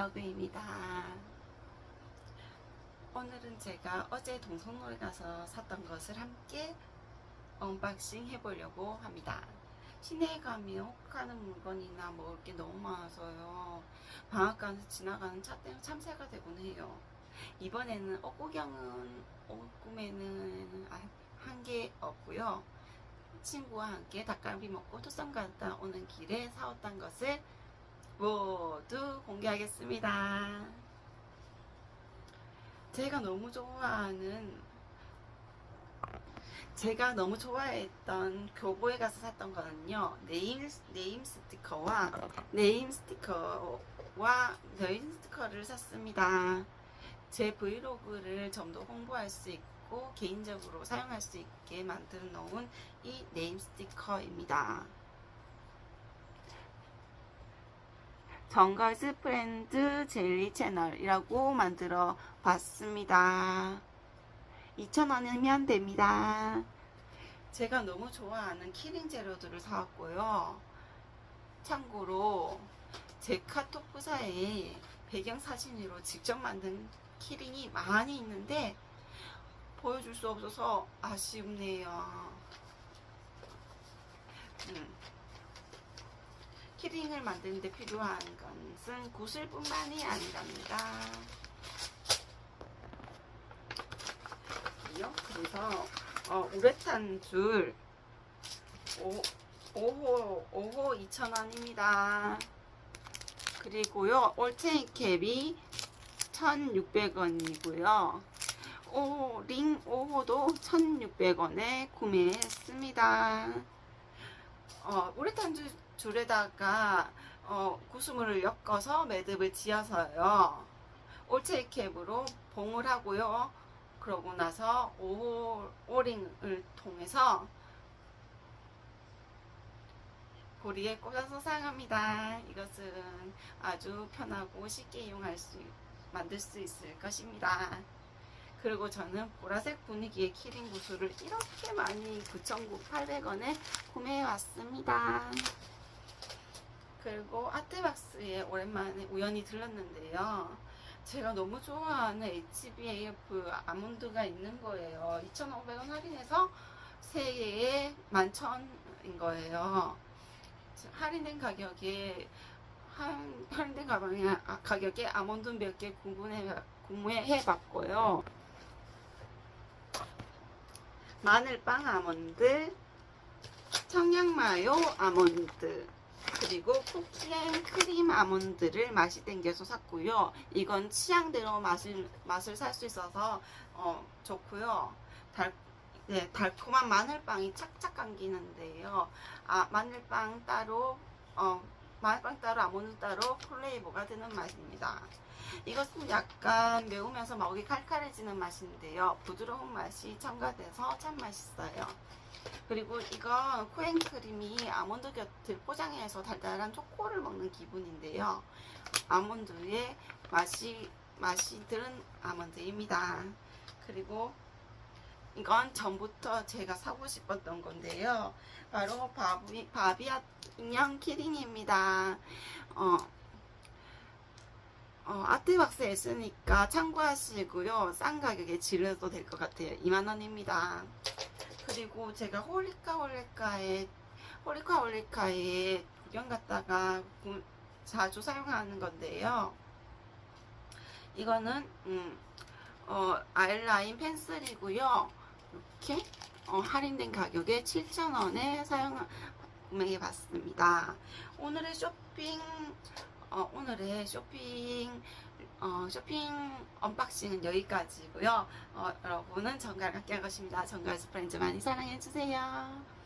블로그입니다. 오늘은 제가 어제 동성로에 가서 샀던 것을 함께 언박싱 해보려고 합니다. 시내에 가면 혹하는 물건이나 먹을 게 너무 많아서요. 방앗간에서 지나가는 차 때문에 참새가 되곤 해요. 이번에는 옥구경은 옥꿈에는 한 개 없고요. 친구와 함께 닭갈비 먹고 토성 갔다 오는 길에 사왔던 것을 모두 공개하겠습니다. 제가 너무 좋아하는 제가 너무 좋아했던 교보에 가서 샀던 거는요 네임 네임 스티커와 네임 스티커와 네임 스티커를 샀습니다. 제 브이로그를 좀 더 홍보할 수 있고 개인적으로 사용할 수 있게 만들어 놓은 이 네임 스티커입니다. 정걸스 프렌드 젤리 채널이라고 만들어 봤습니다. 2,000원이면 됩니다. 제가 너무 좋아하는 키링 재료들을 사왔고요. 참고로 제 카톡 부사에 배경사진으로 직접 만든 키링이 많이 있는데 보여줄 수 없어서 아쉽네요. 음. 키링을 만드는데 필요한 것은 구슬뿐만이 아니랍니다. 그래서 어, 우레탄 줄 5, 5호 5호 2,000원입니다. 그리고요 올챙이 캡이 1,600원이고요. 오, 링 5호도 1,600원에 구매했습니다. 어, 우레탄 줄, 줄에다가 어, 구슬물을 엮어서 매듭을 지어서요. 올챙이 캡으로 봉을 하고요. 그러고 나서 오, 오링을 통해서 고리에 꽂아서 사용합니다. 이것은 아주 편하고 쉽게 이용할 수, 만들 수 있을 것입니다. 그리고 저는 보라색 분위기의 키링 구슬을 이렇게 많이 9,800원에 구매해 왔습니다. 그리고 아트박스에 오랜만에 우연히 들렀는데요. 제가 너무 좋아하는 HBAF 아몬드가 있는 거예요. 2,500원 할인해서 3개에 11,000인 거예요. 할인된 가격에 한, 할인된 가방에 아, 가격에 아몬드 몇 개 구분해 구매해 봤고요. 마늘빵 아몬드, 청양마요 아몬드, 그리고 쿠키앤 크림 아몬드를 맛이 땡겨서 샀고요. 이건 취향대로 맛을 맛을 살 수 있어서 어, 좋고요. 달 네, 달콤한 마늘빵이 착착 감기는데요. 아, 마늘빵 따로 어, 마늘빵 따로 아몬드 따로 플레이버가 되는 맛입니다. 이것은 약간 매우면서 먹이 칼칼해지는 맛인데요. 부드러운 맛이 첨가돼서 참 맛있어요. 그리고 이건 코앤크림이 아몬드 곁을 포장해서 달달한 초코를 먹는 기분인데요. 아몬드의 맛이 맛이 들은 아몬드입니다. 그리고 이건 전부터 제가 사고 싶었던 건데요. 바로 바비, 바비아 인형 키링입니다. 어, 어, 아트박스에 있으니까 참고하시고요. 싼 가격에 질러도 될 것 같아요. 2만원입니다. 그리고 제가 홀리카 홀리카에 홀리카 홀리카에 구경 갔다가 구- 자주 사용하는 건데요. 이거는 음, 어, 아이라인 펜슬이고요. 이렇게 어, 할인된 가격에 7,000원에 사용 구매해 봤습니다. 오늘의 쇼핑 어, 오늘의 쇼핑 어, 쇼핑 언박싱은 여기까지고요. 어, 여러분은 정갈 함께 할 것입니다. 정갈 스프렌즈 많이 사랑해 주세요.